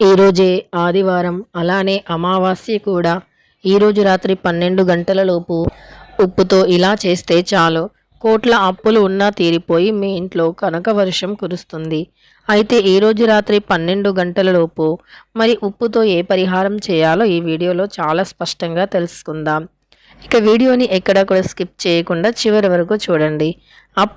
ఈరోజే ఆదివారం అలానే అమావాస్య కూడా. ఈరోజు రాత్రి పన్నెండు గంటలలోపు ఉప్పుతో ఇలా చేస్తే చాలు. కోట్ల అప్పులు ఉన్నా తీరిపోయి మీ ఇంట్లో కనక వర్షం కురుస్తుంది. అయితే ఈరోజు రాత్రి పన్నెండు గంటలలోపు మరి ఉప్పుతో ఏ పరిహారం చేయాలో ఈ వీడియోలో చాలా స్పష్టంగా తెలుసుకుందాం. ఇక వీడియోని ఎక్కడా కూడా స్కిప్ చేయకుండా చివరి వరకు చూడండి. అప్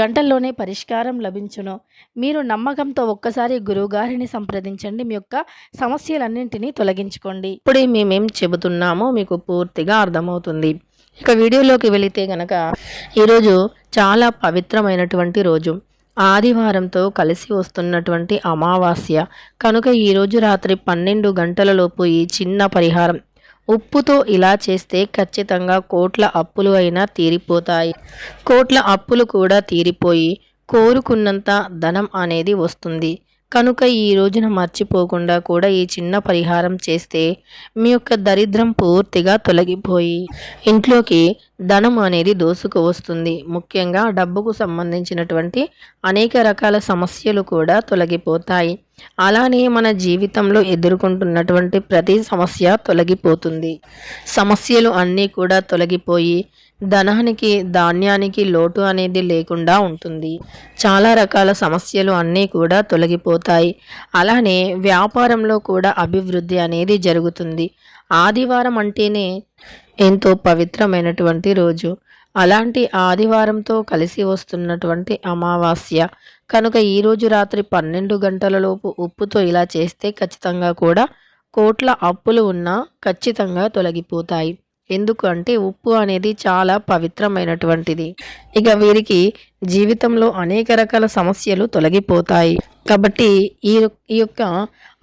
గంటల్లోనే పరిష్కారం లభించును. మీరు నమ్మకంతో ఒక్కసారి గురువుగారిని సంప్రదించండి. మీ యొక్క సమస్యలన్నింటినీ తొలగించుకోండి. ఇప్పుడే మేమేం చెబుతున్నామో మీకు పూర్తిగా అర్థమవుతుంది. ఇక వీడియోలోకి వెళితే గనక ఈరోజు చాలా పవిత్రమైనటువంటి రోజు. ఆదివారంతో కలిసి వస్తున్నటువంటి అమావాస్య. కనుక ఈరోజు రాత్రి పన్నెండు గంటలలోపు ఈ చిన్న పరిహారం ఉప్పుతో ఇలా చేస్తే ఖచ్చితంగా కోట్ల అప్పులు అయినా తీరిపోతాయి. కోట్ల అప్పులు కూడా తీరిపోయి కోరుకున్నంత ధనం అనేది వస్తుంది. కనుక ఈ రోజున మర్చిపోకుండా కూడా ఈ చిన్న పరిహారం చేస్తే మీ యొక్క దరిద్రం పూర్తిగా తొలగిపోయి ఇంట్లోకి ధనం అనేది దోసుకు వస్తుంది. ముఖ్యంగా డబ్బుకు సంబంధించినటువంటి అనేక రకాల సమస్యలు కూడా తొలగిపోతాయి. అలానే మన జీవితంలో ఎదుర్కొంటున్నటువంటి ప్రతి సమస్య తొలగిపోతుంది. సమస్యలు అన్నీ కూడా తొలగిపోయి ధనానికి ధాన్యానికి లోటు అనేది లేకుండా ఉంటుంది. చాలా రకాల సమస్యలు అన్నీ కూడా తొలగిపోతాయి. అలానే వ్యాపారంలో కూడా అభివృద్ధి అనేది జరుగుతుంది. ఆదివారం అంటేనే ఎంతో పవిత్రమైనటువంటి రోజు. అలాంటి ఆదివారంతో కలిసి వస్తున్నటువంటి అమావాస్య కనుక ఈరోజు రాత్రి పన్నెండు గంటలలోపు ఉప్పుతో ఇలా చేస్తే ఖచ్చితంగా కూడా కోట్ల అప్పులు ఉన్నా ఖచ్చితంగా తొలగిపోతాయి. ఎందుకు అంటే ఉప్పు అనేది చాలా పవిత్రమైనటువంటిది. ఇక వీరికి జీవితంలో అనేక రకాల సమస్యలు తొలగిపోతాయి. కాబట్టి ఈ ఈ యొక్క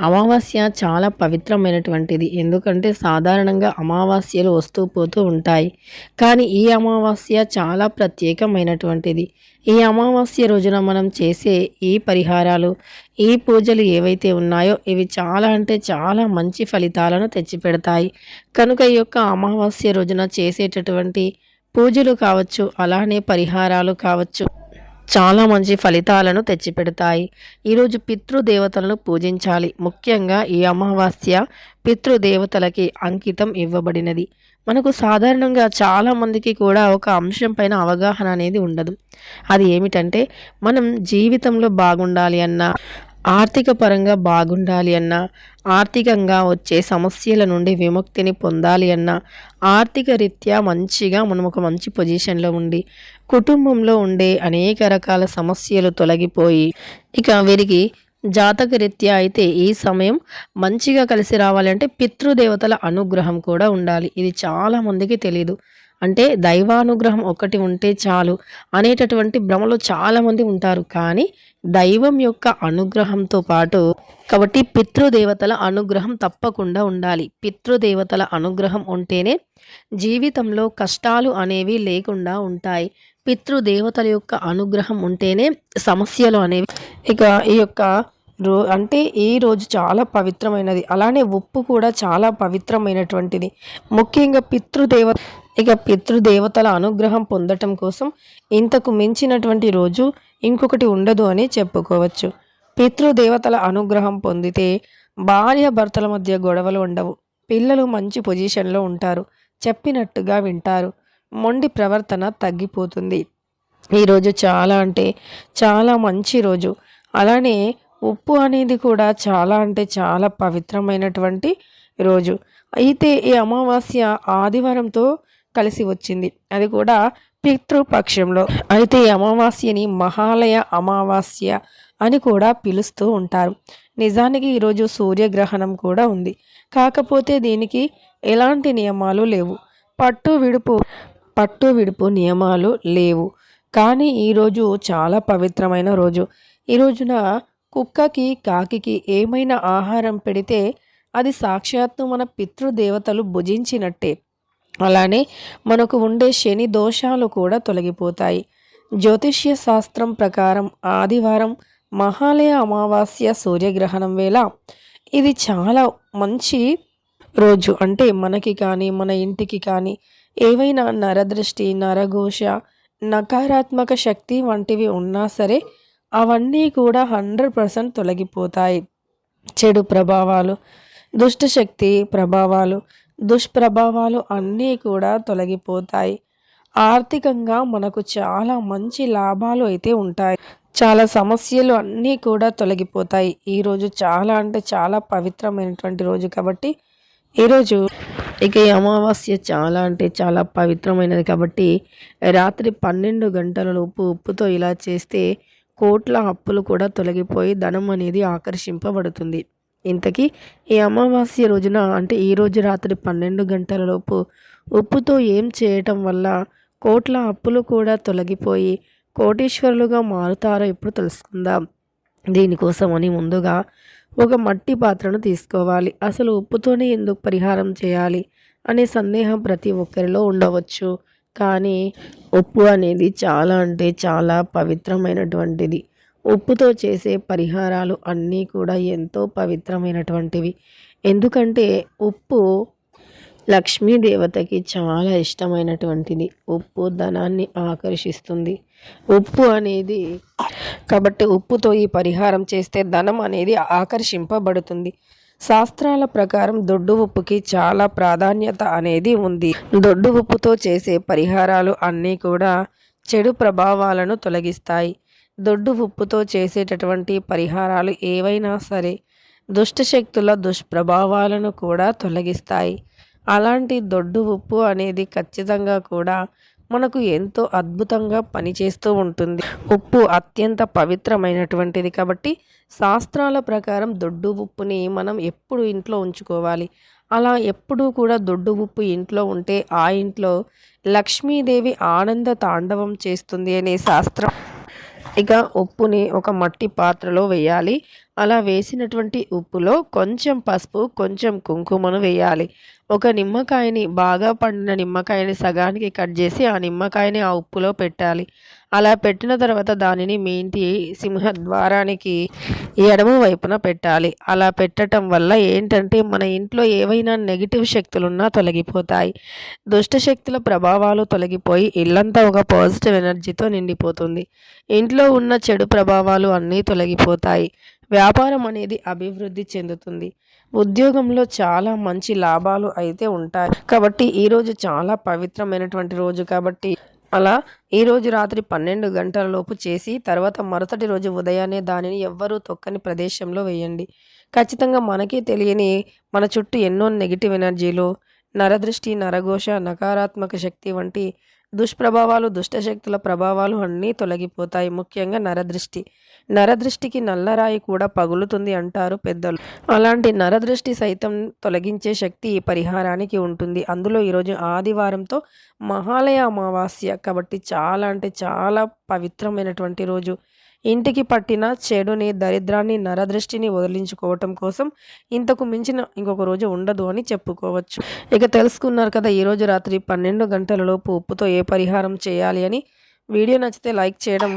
అమావాస్య చాలా పవిత్రమైనటువంటిది. ఎందుకంటే సాధారణంగా అమావాస్యలు వస్తూ పోతూ ఉంటాయి. కానీ ఈ అమావాస్య చాలా ప్రత్యేకమైనటువంటిది. ఈ అమావాస్య రోజున మనం చేసే ఈ పరిహారాలు ఈ పూజలు ఏవైతే ఉన్నాయో ఇవి చాలా అంటే చాలా మంచి ఫలితాలను తెచ్చిపెడతాయి. కనుక ఈ యొక్క అమావాస్య రోజున చేసేటటువంటి పూజలు కావచ్చు అలానే పరిహారాలు కావచ్చు చాలా మంచి ఫలితాలను తెచ్చిపెడతాయి. ఈరోజు పితృదేవతలను పూజించాలి. ముఖ్యంగా ఈ అమావాస్య పితృదేవతలకి అంకితం ఇవ్వబడినది. మనకు సాధారణంగా చాలామందికి కూడా ఒక అంశం పైన అవగాహన అనేది ఉండదు. అది ఏమిటంటే మనం జీవితంలో బాగుండాలి అన్నా ఆర్థిక పరంగా బాగుండాలి అన్నా ఆర్థికంగా వచ్చే సమస్యల నుండి విముక్తిని పొందాలి అన్నా ఆర్థిక రీత్యా మంచిగా మనం ఒక మంచి పొజిషన్లో ఉండి కుటుంబంలో ఉండే అనేక రకాల సమస్యలు తొలగిపోయి ఇక వీరికి జాతక రీత్యా అయితే ఈ సమయం మంచిగా కలిసి రావాలంటే పితృదేవతల అనుగ్రహం కూడా ఉండాలి. ఇది చాలా మందికి తెలియదు అంటే దైవానుగ్రహం ఒకటి ఉంటే చాలు అనేటటువంటి భ్రమలో చాలామంది ఉంటారు. కానీ దైవం యొక్క అనుగ్రహంతో పాటు కాబట్టి పితృదేవతల అనుగ్రహం తప్పకుండా ఉండాలి. పితృదేవతల అనుగ్రహం ఉంటేనే జీవితంలో కష్టాలు అనేవి లేకుండా ఉంటాయి. పితృదేవతల యొక్క అనుగ్రహం ఉంటేనే సమస్యలు అనేవి ఇక ఈ యొక్క రో అంటే ఈ రోజు చాలా పవిత్రమైనది. అలానే ఉప్పు కూడా చాలా పవిత్రమైనటువంటిది. ముఖ్యంగా పితృదేవ ఇక పితృదేవతల అనుగ్రహం పొందటం కోసం ఇంతకు మించినటువంటి రోజు ఇంకొకటి ఉండదు అని చెప్పుకోవచ్చు. పితృదేవతల అనుగ్రహం పొందితే భార్య భర్తల మధ్య గొడవలు ఉండవు. పిల్లలు మంచి పొజిషన్లో ఉంటారు. చెప్పినట్టుగా వింటారు. మొండి ప్రవర్తన తగ్గిపోతుంది. ఈరోజు చాలా అంటే చాలా మంచి రోజు. అలానే ఉప్పు అనేది కూడా చాలా అంటే చాలా పవిత్రమైనటువంటి రోజు. అయితే ఈ అమావాస్య ఆదివారంతో కలిసి వచ్చింది. అది కూడా పితృపక్షంలో. అయితే ఈ అమావాస్యని మహాలయ అమావాస్య అని కూడా పిలుస్తూ ఉంటారు. నిజానికి ఈరోజు సూర్యగ్రహణం కూడా ఉంది. కాకపోతే దీనికి ఎలాంటి నియమాలు లేవు. పట్టు విడుపు పట్టు విడుపు నియమాలు లేవు. కానీ ఈరోజు చాలా పవిత్రమైన రోజు. ఈ రోజున కుక్కకి కాకికి ఏమైనా ఆహారం పెడితే అది సాక్షాత్తు మన పితృదేవతలు భుజించినట్టే. అలానే మనకు ఉండే శని దోషాలు కూడా తొలగిపోతాయి. జ్యోతిష్య శాస్త్రం ప్రకారం ఆదివారం మహాలయ అమావాస్య సూర్యగ్రహణం వేళ ఇది చాలా మంచి రోజు. అంటే మనకి కానీ మన ఇంటికి కానీ ఏవైనా నరదృష్టి నరఘోష నకారాత్మక శక్తి వంటివి ఉన్నా సరే అవన్నీ కూడా హండ్రెడ్ పర్సెంట్ తొలగిపోతాయి. చెడు ప్రభావాలు దుష్టశక్తి ప్రభావాలు దుష్ప్రభావాలు అన్నీ కూడా తొలగిపోతాయి. ఆర్థికంగా మనకు చాలా మంచి లాభాలు అయితే ఉంటాయి. చాలా సమస్యలు అన్నీ కూడా తొలగిపోతాయి. ఈరోజు చాలా అంటే చాలా పవిత్రమైనటువంటి రోజు కాబట్టి ఈరోజు ఇక ఈ అమావాస్య చాలా అంటే చాలా పవిత్రమైనది కాబట్టి రాత్రి పన్నెండు గంటల లోపు ఉప్పుతో ఇలా చేస్తే కోట్ల అప్పులు కూడా తొలగిపోయి ధనం అనేది ఆకర్షింపబడుతుంది. ఇంతకీ ఈ అమావాస్య రోజున అంటే ఈరోజు రాత్రి పన్నెండు గంటలలోపు ఉప్పుతో ఏం చేయటం వల్ల కోట్ల అప్పులు కూడా తొలగిపోయి కోటీశ్వరులుగా మారుతారో ఇప్పుడు తెలుసుకుందాం. దీనికోసమని ముందుగా ఒక మట్టి పాత్రను తీసుకోవాలి. అసలు ఉప్పుతోనే ఎందుకు పరిహారం చేయాలి అనే సందేహం ప్రతి ఒక్కరిలో ఉండవచ్చు. కానీ ఉప్పు అనేది చాలా అంటే చాలా పవిత్రమైనటువంటిది. ఉప్పుతో చేసే పరిహారాలు అన్నీ కూడా ఎంతో పవిత్రమైనటువంటివి. ఎందుకంటే ఉప్పు లక్ష్మీ దేవతకి చాలా ఇష్టమైనటువంటిది. ఉప్పు ధనాన్ని ఆకర్షిస్తుంది. ఉప్పు అనేది కాబట్టి ఉప్పుతో ఈ పరిహారం చేస్తే ధనం అనేది ఆకర్షింపబడుతుంది. శాస్త్రాల ప్రకారం దొడ్డు ఉప్పుకి చాలా ప్రాధాన్యత అనేది ఉంది. దొడ్డు ఉప్పుతో చేసే పరిహారాలు అన్నీ కూడా చెడు ప్రభావాలను తొలగిస్తాయి. దొడ్డు ఉప్పుతో చేసేటటువంటి పరిహారాలు ఏవైనా సరే దుష్టశక్తుల దుష్ప్రభావాలను కూడా తొలగిస్తాయి. అలాంటి దొడ్డు ఉప్పు అనేది ఖచ్చితంగా కూడా మనకు ఎంతో అద్భుతంగా పనిచేస్తూ ఉంటుంది. ఉప్పు అత్యంత పవిత్రమైనటువంటిది కాబట్టి శాస్త్రాల ప్రకారం దొడ్డు ఉప్పుని మనం ఎప్పుడు ఇంట్లో ఉంచుకోవాలి. అలా ఎప్పుడూ కూడా దొడ్డు ఉప్పు ఇంట్లో ఉంటే ఆ ఇంట్లో లక్ష్మీదేవి ఆనంద తాండవం చేస్తుంది అనే శాస్త్రం ఇక ఉప్పుని ఒక మట్టి పాత్రలో వేయాలి. అలా వేసినటువంటి ఉప్పులో కొంచెం పసుపు కొంచెం కుంకుమను వేయాలి. ఒక నిమ్మకాయని బాగా పండిన నిమ్మకాయని సగానికి కట్ చేసి ఆ నిమ్మకాయని ఆ ఉప్పులో పెట్టాలి. అలా పెట్టిన తర్వాత దానిని మీ ఇంటి సింహద్వారానికి ఎడమ వైపున పెట్టాలి. అలా పెట్టడం వల్ల ఏంటంటే మన ఇంట్లో ఏవైనా నెగిటివ్ శక్తులున్నా తొలగిపోతాయి. దుష్ట శక్తుల ప్రభావాలు తొలగిపోయి ఇల్లంతా ఒక పాజిటివ్ ఎనర్జీతో నిండిపోతుంది. ఇంట్లో ఉన్న చెడు ప్రభావాలు అన్నీ తొలగిపోతాయి. వ్యాపారం అనేది అభివృద్ధి చెందుతుంది. ఉద్యోగంలో చాలా మంచి లాభాలు అయితే ఉంటాయి. కాబట్టి ఈరోజు చాలా పవిత్రమైనటువంటి రోజు కాబట్టి అలా ఈరోజు రాత్రి పన్నెండు గంటల లోపు చేసి తర్వాత మరుసటి రోజు ఉదయాన్నే దానిని ఎవ్వరూ తొక్కని ప్రదేశంలో వేయండి. ఖచ్చితంగా మనకే తెలియని మన చుట్టూ ఎన్నో నెగిటివ్ ఎనర్జీలు నరదృష్టి నరఘోష నకారాత్మక శక్తి వంటి దుష్ప్రభావాలు దుష్టశక్తుల ప్రభావాలు అన్నీ తొలగిపోతాయి. ముఖ్యంగా నరదృష్టి. నరదృష్టికి నల్లరాయి కూడా పగులుతుంది అంటారు పెద్దలు. అలాంటి నరదృష్టి సైతం తొలగించే శక్తి ఈ పరిహారానికి ఉంటుంది. అందులో ఈరోజు ఆదివారంతో మహాలయ అమావాస్య కాబట్టి చాలా అంటే చాలా పవిత్రమైనటువంటి రోజు. ఇంటికి పట్టిన చెడుని దరిద్రాన్ని నరదృష్టిని వదిలించుకోవటం కోసం ఇంతకు మించిన ఇంకొక రోజు ఉండదు అని చెప్పుకోవచ్చు. ఇక తెలుసుకున్నారు కదా ఈరోజు రాత్రి పన్నెండు గంటలలోపు ఉప్పుతో ఏ పరిహారం చేయాలి అని. వీడియో నచ్చితే లైక్ చేయడం